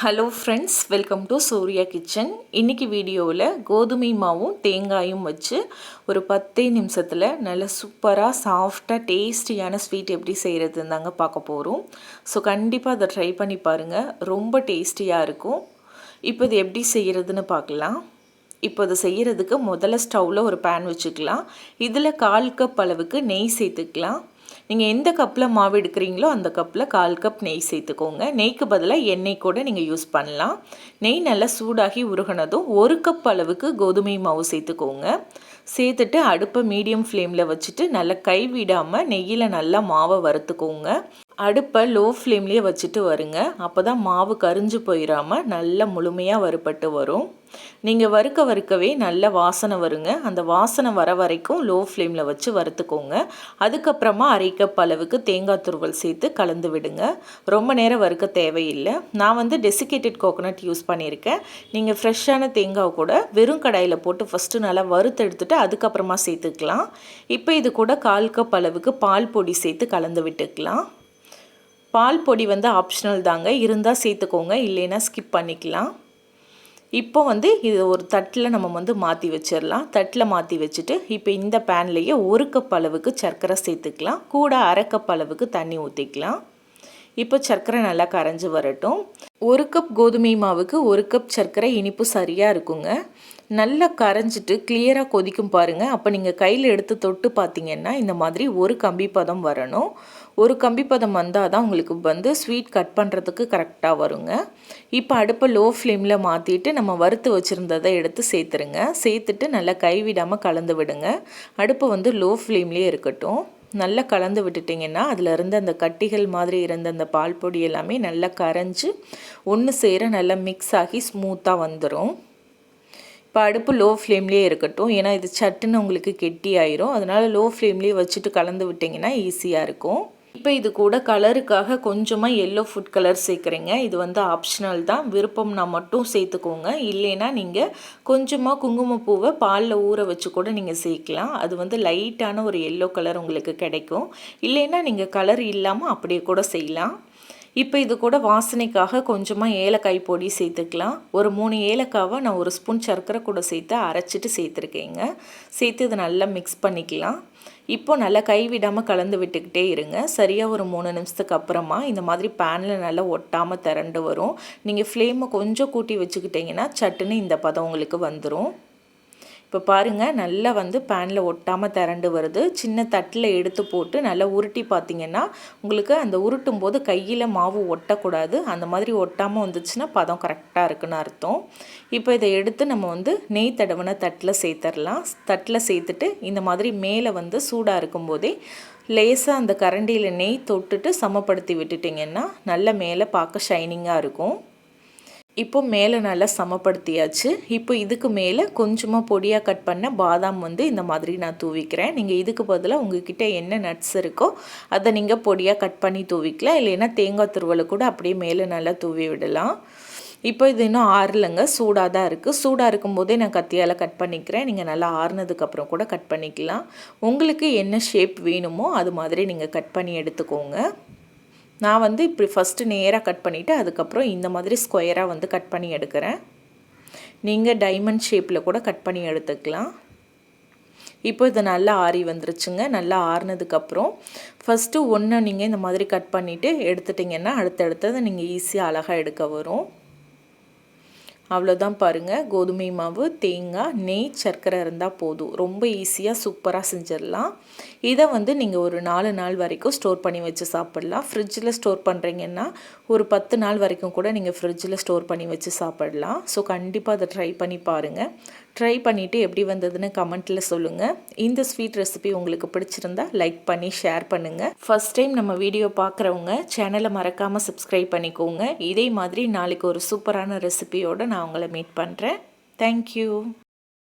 Hello friends welcome to Surya kitchen இன்றைக்கி வீடியோவில் கோதுமை மாவும் தேங்காயும் வச்சு ஒரு பத்தே நிமிஷத்தில் நல்ல சூப்பராக சாஃப்டாக டேஸ்டியான ஸ்வீட் எப்படி செய்கிறதுன்னு தாங்க பார்க்க போகிறோம் ஸோ கண்டிப்பாக அதை ட்ரை பண்ணி பாருங்கள் ரொம்ப டேஸ்டியாக இருக்கும். இப்போ இது எப்படி செய்கிறதுன்னு பார்க்கலாம். இப்போ அதை செய்கிறதுக்கு முதல்ல ஸ்டவ்வில் ஒரு பேன் வச்சுக்கலாம். இதில் கால் கப் அளவுக்கு நெய் சேர்த்துக்கலாம். நீங்கள் எந்த கப்பில் மாவு எடுக்கிறீங்களோ அந்த கப்பில் கால் கப் நெய் சேர்த்துக்கோங்க. நெய்க்கு பதிலாக எண்ணெய் கூட நீங்கள் யூஸ் பண்ணலாம். நெய் நல்லா சூடாகி உருகினதும் ஒரு கப் அளவுக்கு கோதுமை மாவு சேர்த்துக்கோங்க. சேர்த்துட்டு அடுப்பை மீடியம் ஃப்ளேமில் வச்சுட்டு நல்லா கை விடாமல் நெய்யில் நல்லா மாவை வறுத்துக்கோங்க. அடுப்பை லோ ஃப்ளேம்லேயே வச்சுட்டு வருங்க. அப்போ தான் மாவு கரிஞ்சு போயிடாமல் நல்லா முழுமையாக வறுப்பட்டு வரும். நீங்கள் வறுக்க வறுக்கவே நல்ல வாசனை வருங்க. அந்த வாசனை வர வரைக்கும் லோ ஃப்ளேமில் வச்சு வறுத்துக்கோங்க. அதுக்கப்புறமா அரை கப் அளவுக்கு தேங்காய் துருவல் சேர்த்து கலந்து விடுங்க. ரொம்ப நேரம் வறுக்க தேவையில்லை. நான் வந்து டெசிகேட்டட் கோகோனட் யூஸ் பண்ணியிருக்கேன். நீங்கள் ஃப்ரெஷ்ஷான தேங்காய் கூட வெறும் கடாயில் போட்டு ஃபஸ்ட்டு நல்லா வறுத்தெடுத்துட்டு அதுக்கப்புறமா சேர்த்துக்கலாம். இப்போ இது கூட கால் கப் அளவுக்கு பால் பொடி சேர்த்து கலந்து விட்டுக்கலாம். பால் பொடி வந்து ஆப்ஷனல் தாங்க. இருந்தால் சேர்த்துக்கோங்க. இல்லைன்னா ஸ்கிப் பண்ணிக்கலாம். இப்போ வந்து இது ஒரு தட்டில் நம்ம வந்து மாற்றி வச்சிடலாம் தட்டில் மாற்றி வச்சுட்டு இப்போ இந்த பேன்லேயே ஒரு கப் அளவுக்கு சர்க்கரை சேர்த்துக்கலாம். கூட அரை கப் அளவுக்கு தண்ணி ஊற்றிக்கலாம் இப்போ சர்க்கரை நல்லா கரைஞ்சி வரட்டும். ஒரு கப் கோதுமை மாவுக்கு ஒரு கப் சர்க்கரை இனிப்பு சரியாக இருக்குங்க. நல்லா கரைஞ்சிட்டு கிளியராக கொதிக்கும் பாருங்கள் அப்போ நீங்கள் கையில் எடுத்து தொட்டு பார்த்தீங்கன்னா இந்த மாதிரி ஒரு கம்பி பதம் வரணும். ஒரு கம்பி பதம் வந்தால் தான் உங்களுக்கு வந்து ஸ்வீட் கட் பண்ணுறதுக்கு கரெக்டாக வருங்க. இப்போ அடுப்பை லோ ஃப்ளேமில் மாற்றிட்டு நம்ம வறுத்து வச்சுருந்ததை எடுத்து சேர்த்துருங்க. சேர்த்துட்டு நல்லா கைவிடாமல் கலந்து விடுங்க. அடுப்பு வந்து லோ ஃப்ளேம்லேயே இருக்கட்டும். நல்லா கலந்து விட்டுட்டிங்கன்னா அதில் இருந்த அந்த கட்டிகள் மாதிரி இருந்த அந்த பால் பொடி எல்லாமே நல்லா கரைஞ்சி ஒன்று சேர நல்லா மிக்ஸ் ஆகி ஸ்மூத்தாக வந்துடும் இப்போ அடுப்பு லோ ஃப்ளேம்லேயே இருக்கட்டும். ஏன்னா இது சட்டுன்னு உங்களுக்கு கெட்டி ஆயிரும் அதனால் லோ ஃப்ளேம்லேயே வச்சுட்டு கலந்து விட்டிங்கன்னா ஈஸியாக இருக்கும். இப்போ இது கூட கலருக்காக கொஞ்சமாக எல்லோ ஃபுட் கலர் சேர்க்குறீங்க. இது வந்து ஆப்ஷனல் தான். விருப்பம்னா மட்டும் சேர்த்துக்கோங்க. இல்லைன்னா நீங்கள் கொஞ்சமாக குங்குமப்பூவை பாலில் ஊற வச்சு கூட நீங்கள் சேர்க்கலாம். அது வந்து லைட்டான ஒரு எல்லோ கலர் உங்களுக்கு கிடைக்கும். இல்லைன்னா நீங்கள் கலர் இல்லாமல் அப்படியே கூட செய்யலாம். இப்போ இது கூட வாசனைக்காக கொஞ்சமாக ஏலக்காய் பொடி சேர்த்துக்கலாம். ஒரு மூணு ஏலக்காவை நான் ஒரு ஸ்பூன் சர்க்கரை கூட சேர்த்து அரைச்சிட்டு சேர்த்துருக்கேங்க. சேர்த்து இதை நல்லா மிக்ஸ் பண்ணிக்கலாம். இப்போ நல்லா கைவிடாமல் கலந்து விட்டுக்கிட்டே இருங்க. சரியாக ஒரு மூணு நிமிஷத்துக்கு அப்புறமா இந்த மாதிரி பேனில் நல்லா ஒட்டாமல் திரண்டு வரும். நீங்கள் ஃப்ளேமை கொஞ்சம் கூட்டி வச்சுக்கிட்டிங்கன்னா சட்டுன்னு இந்த பதம் உங்களுக்கு வந்துடும் இப்போ பாருங்கள் நல்லா வந்து பேனில் ஒட்டாமல் திரண்டு வருது. சின்ன தட்டில் எடுத்து போட்டு நல்லா உருட்டி பார்த்திங்கன்னா உங்களுக்கு அந்த உருட்டும் போது கையில் மாவு ஒட்டக்கூடாது. அந்த மாதிரி ஒட்டாமல் வந்துச்சுன்னா பதம் கரெக்டாக இருக்குன்னு அர்த்தம். இப்போ இதை எடுத்து நம்ம வந்து நெய் தடவின தட்டில் சேர்த்துடலாம் தட்டில் சேர்த்துட்டு இந்த மாதிரி மேலே வந்து சூடாக இருக்கும்போதே லேசாக அந்த கரண்டியில் நெய் தொட்டுட்டு சமப்படுத்தி விட்டுட்டிங்கன்னா நல்ல மேலே பார்க்க ஷைனிங்காக இருக்கும். இப்போ மேலே நல்லா சமப்படுத்தியாச்சு. இப்போ இதுக்கு மேலே கொஞ்சமாக பொடியாக கட் பண்ண பாதாம் வந்து இந்த மாதிரி நான் தூவிக்கிறேன். நீங்கள் இதுக்கு பதிலாக உங்ககிட்ட என்ன நட்ஸ் இருக்கோ அதை நீங்கள் பொடியாக கட் பண்ணி தூவிக்கலாம். இல்லைன்னா தேங்காய் துருவலை கூட அப்படியே மேலே நல்லா தூவி விடலாம். இப்போ இது இன்னும் ஆறலைங்க. சூடாக தான் இருக்குது சூடாக இருக்கும்போதே நான் கத்தியால் கட் பண்ணிக்கிறேன். நீங்கள் நல்லா ஆறுனதுக்கப்புறம் கூட கட் பண்ணிக்கலாம். உங்களுக்கு என்ன ஷேப் வேணுமோ அது மாதிரி நீங்கள் கட் பண்ணி எடுத்துக்கோங்க. நான் வந்து இப்படி ஃபஸ்ட்டு நேராக கட் பண்ணிவிட்டு அதுக்கப்புறம் இந்த மாதிரி ஸ்கொயராக வந்து கட் பண்ணி எடுக்கிறேன். நீங்கள் டைமண்ட் ஷேப்பில் கூட கட் பண்ணி எடுத்துக்கலாம். இப்போ இது நல்லா ஆறி வந்துருச்சுங்க நல்லா ஆறுனதுக்கப்புறம் ஃபஸ்ட்டு ஒன்று நீங்கள் இந்த மாதிரி கட் பண்ணிவிட்டு எடுத்துட்டிங்கன்னா அடுத்தடுத்தது நீங்கள் ஈஸியாக அழகாக எடுக்க வரும். அவ்வளோதான் பாருங்கள் கோதுமை மாவு தேங்காய் நெய் சர்க்கரை இருந்தால் போதும். ரொம்ப ஈஸியாக சூப்பராக செஞ்சிடலாம். இதை வந்து நீங்கள் ஒரு நாலு நாள் வரைக்கும் ஸ்டோர் பண்ணி வச்சு சாப்பிட்லாம். ஃப்ரிட்ஜில் ஸ்டோர் பண்ணுறீங்கன்னா ஒரு பத்து நாள் வரைக்கும் கூட நீங்கள் ஃப்ரிட்ஜில் ஸ்டோர் பண்ணி வச்சு சாப்பிடலாம். ஸோ கண்டிப்பாக அதை ட்ரை பண்ணி பாருங்கள் ட்ரை பண்ணிவிட்டு எப்படி வந்ததுன்னு கமெண்ட்டில் சொல்லுங்கள் இந்த ஸ்வீட் ரெசிபி உங்களுக்கு பிடிச்சிருந்தா லைக் பண்ணி ஷேர் பண்ணுங்கள் ஃபஸ்ட் டைம் நம்ம வீடியோ பார்க்குறவங்க சேனலை மறக்காமல் சப்ஸ்கிரைப் பண்ணிக்கோங்க. இதே மாதிரி நாளைக்கு ஒரு சூப்பரான ரெசிபியோடு நான் உங்களை மீட் பண்ணுறேன் தேங்க்யூ